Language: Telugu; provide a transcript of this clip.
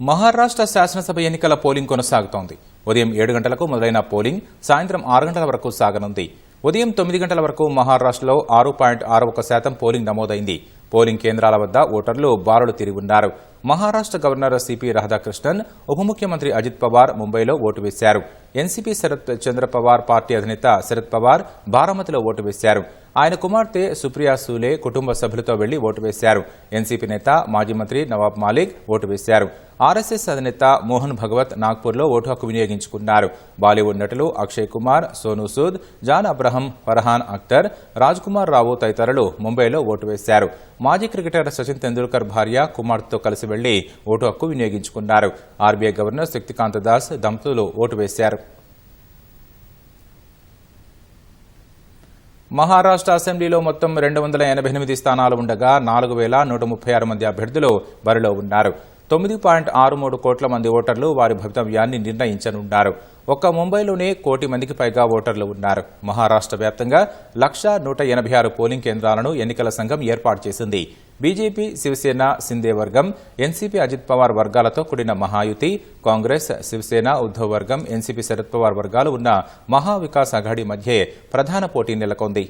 మహారాష్ట్ర శాసనసభ ఎన్నికల పోలింగ్ కొనసాగుతోంది. ఉదయం ఏడు గంటలకు మొదలైన పోలింగ్ సాయంత్రం ఆరు గంటల వరకు సాగనుంది. ఉదయం తొమ్మిది గంటల వరకు మహారాష్ట్రలో ఆరు పాయింట్ ఆరు ఒక శాతం పోలింగ్ నమోదైంది. పోలింగ్ కేంద్రాల వద్ద ఓటర్లు బారులు తిరిగి ఉన్నారు. మహారాష్ట్ర గవర్నర్ సిపి రాధాకృష్ణన్ ఉప ముఖ్యమంత్రి అజిత్ పవార్ ముంబైలో ఓటు వేశారు. ఎన్సీపీ శరత్ చంద్ర పవార్ పార్టీ అధినేత శరద్ పవార్ బారామతిలో ఓటు వేశారు. ఆయన కుమార్తె సుప్రియా సూలే కుటుంబ సభ్యులతో వెళ్ళి ఓటు వేశారు. ఎన్సీపీ నేత మాజీ మంత్రి నవాబ్ మాలిక్ ఓటు వేశారు. ఆర్ఎస్ఎస్ అధినేత మోహన్ భగవత్ నాగ్పూర్లో ఓటు హక్కు వినియోగించుకున్నారు. బాలీవుడ్ నటులు అక్షయ్ కుమార్ సోనూ సూద్ జాన్ అబ్రహం ఫర్హాన్ అఖ్తర్ రాజ్ కుమార్ రావు తదితరులు ముంబైలో ఓటు వేశారు. మాజీ క్రికెటర్ సచిన్ తెందూల్కర్ భార్య కుమార్తెతో కలిసి వెళ్ళి ఓటు హక్కు వినియోగించుకున్నారు. ఆర్బీఐ గవర్నర్ శక్తికాంత దాస్ దంపతులు ఓటు వేశారు. మహారాష్ట్ర అసెంబ్లీలో మొత్తం రెండు వందల ఎనభై ఎనిమిది స్థానాలు ఉండగా నాలుగు వేల నూట ముప్పై ఆరు మంది అభ్యర్థులు బరిలో ఉన్నారు. తొమ్మిది పాయింట్ ఆరు మూడు కోట్ల మంది ఓటర్లు వారి భవితవ్యాన్ని నిర్ణయించనున్నారు. ఒక్క ముంబైలోనే కోటి మందికి పైగా ఓటర్లు ఉన్నారు. మహారాష్ట్ర వ్యాప్తంగా లక్ష నూట ఎనభై ఆరు పోలింగ్ కేంద్రాలను ఎన్నికల సంఘం ఏర్పాటు చేసింది. బీజేపీ శివసేన సిందే వర్గం ఎన్సీపీ అజిత్ పవార్ వర్గాలతో కూడిన మహాయుతి కాంగ్రెస్ శివసేన ఉద్దవ్ వర్గం ఎన్సీపీ శరద్ పవార్ వర్గాలు ఉన్న మహావికాస్ అఘాడీ మధ్యే ప్రధాన పోటీ నెలకొంది.